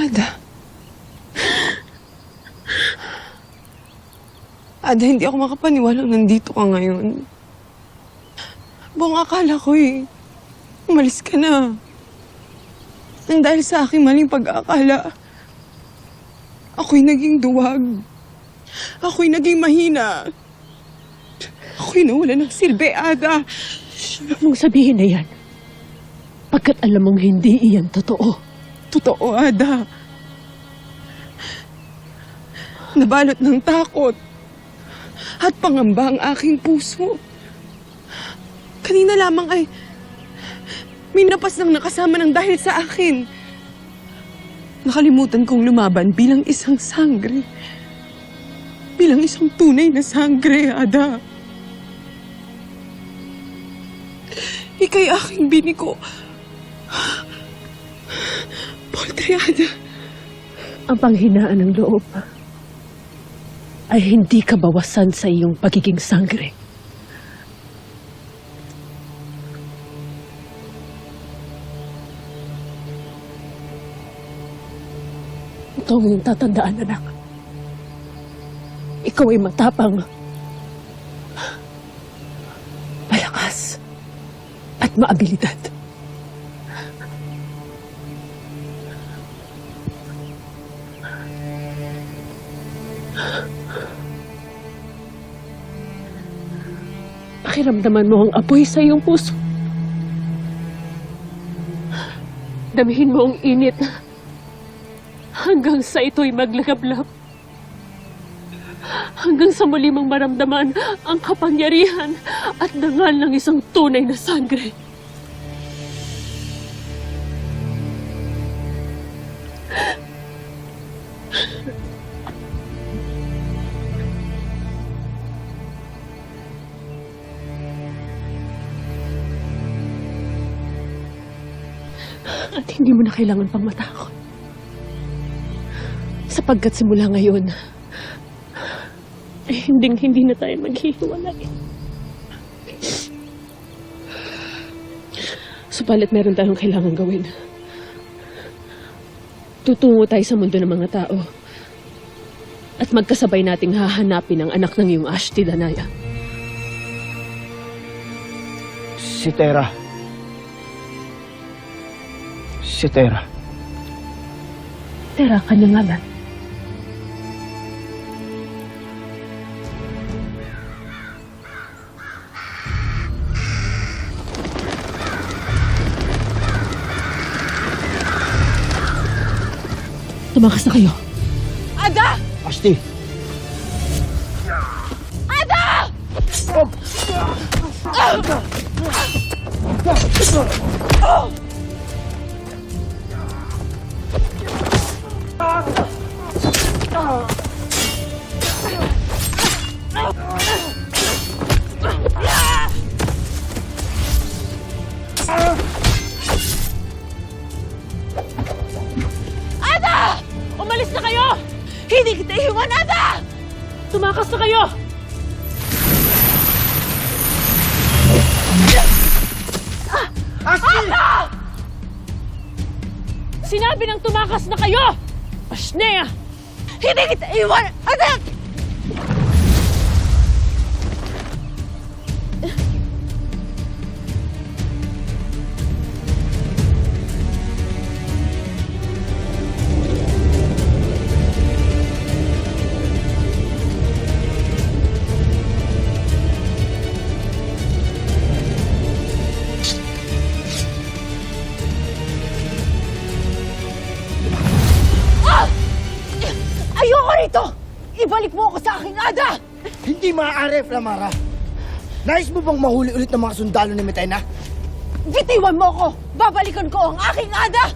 Ada. Ada, hindi ako makapaniwalang nandito ka ngayon. Buong akala ko eh, umalis ka na. Nang dahil sa aking maling pag-aakala, ako'y naging duwag. Ako'y naging mahina. Ako'y nawala ng silbi, Ada. Huwag mong sabihin na yan. Pagkat alam mong hindi iyan totoo. Totoo, Ada. Nabalot ng takot at pangamba ang aking puso. Kanina lamang ay may napas ng nakasama ng dahil sa akin. Nakalimutan kong lumaban bilang isang sangre. Bilang isang tunay na sangre, Ada. Ika'y aking biniko. Poultry, Ada. Ang panghinaan ng loob ay hindi kabawasan sa iyong pagiging sangre. Ito ang iyong tatandaan, anak. Ikaw ay matapang, malakas, at maabilidad. Pakiramdaman mo ang apoy sa iyong puso. Damihin mo ang init hanggang sa ito'y maglagablab. Hanggang sa muli mong maramdaman ang kapangyarihan at dangal ng isang tunay na sangre. At hindi mo na kailangan pang matakot. Sapagkat simula ngayon, ay hinding hindi na tayo maghihiwalay. Subalit meron tayong kailangan gawin. Tutungo tayo sa mundo ng mga tao. At magkasabay nating hahanapin ang anak ng iyong Ashti Danaya. Si Tera. Si Tera. Tera, kanyang ngalan. Tumakas na kayo. Ada! Asti! Umalis Tumakas na kayo! Sinabi ng tumakas na kayo! Ashnea! Hindi kita iwan, Ada! Ibalik mo ako sa aking Ada! Hindi maaari, Flamara. Nais mo bang mahuli ulit ng mga sundalo ni Metena? Bitiwan mo ako! Babalikan ko ang aking Ada!